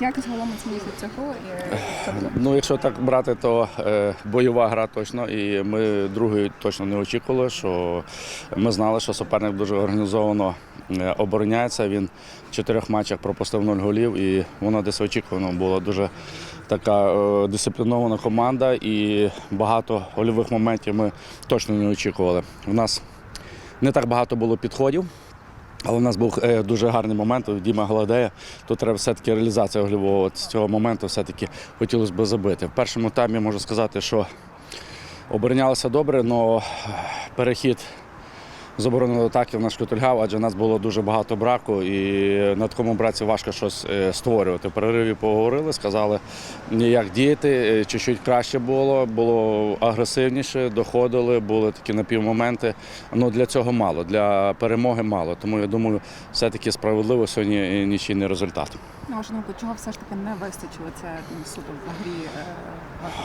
Як загалом оцінюєте цього і що буде? Ну, якщо так брати, то е, бойова гра точно. І ми другої точно не очікували, що ми знали, що суперник дуже організовано е, обороняється. Він в чотирьох матчах пропустив 0 голів, і воно десь очікувано було дуже така е, дисциплінована команда, і багато гольових моментів ми точно не очікували. У нас не так багато було підходів. Але в нас був е, дуже гарний момент у Діма Голодея. Тут треба все-таки реалізація голівого. От з цього моменту все-таки хотілося б забити. В першому таймі можу сказати, що оборонялися добре, але перехід з оборони до атаки в нас шкутульгав, адже в нас було дуже багато браку, і на такому браці важко щось е, створювати. В перериві поговорили, сказали, як діяти, е, чуть-чуть краще було, було агресивніше, доходили, були такі напівмоменти. Ну для цього мало, для перемоги мало. Тому я думаю, все-таки справедливо сьогодні нічийний результат. На вашу думку, чого все ж таки не вистачило це ну, суто в грі? е,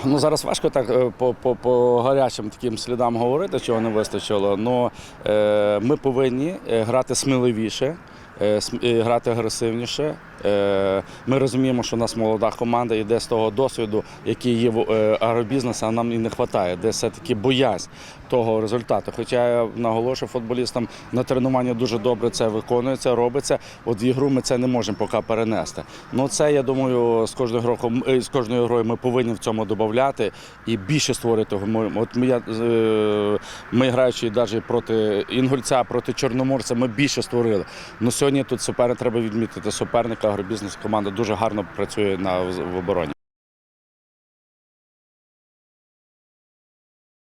Ну зараз важко так е, по, по, по гарячим таким слідам говорити, чого не вистачило. Ну е, ми повинні е, грати сміливіше, е, грати агресивніше. Е, ми розуміємо, що у нас молода команда йде з того досвіду, який є в е, агробізнесі, а нам і не вистачає, де все-таки боязнь того результату. Хоча я наголошую футболістам на тренуванні дуже добре це виконується, робиться. От в ігру ми це не можемо поки перенести. Ну це я думаю, з кожним роком е, з кожною грою ми повинні в цьому додати і більше створити. От ми, я, ми граючи навіть проти Інгульця, проти Чорноморця, ми більше створили. Ну сьогодні тут суперник треба відмітити. Суперника агробізнес команда дуже гарно працює на в обороні.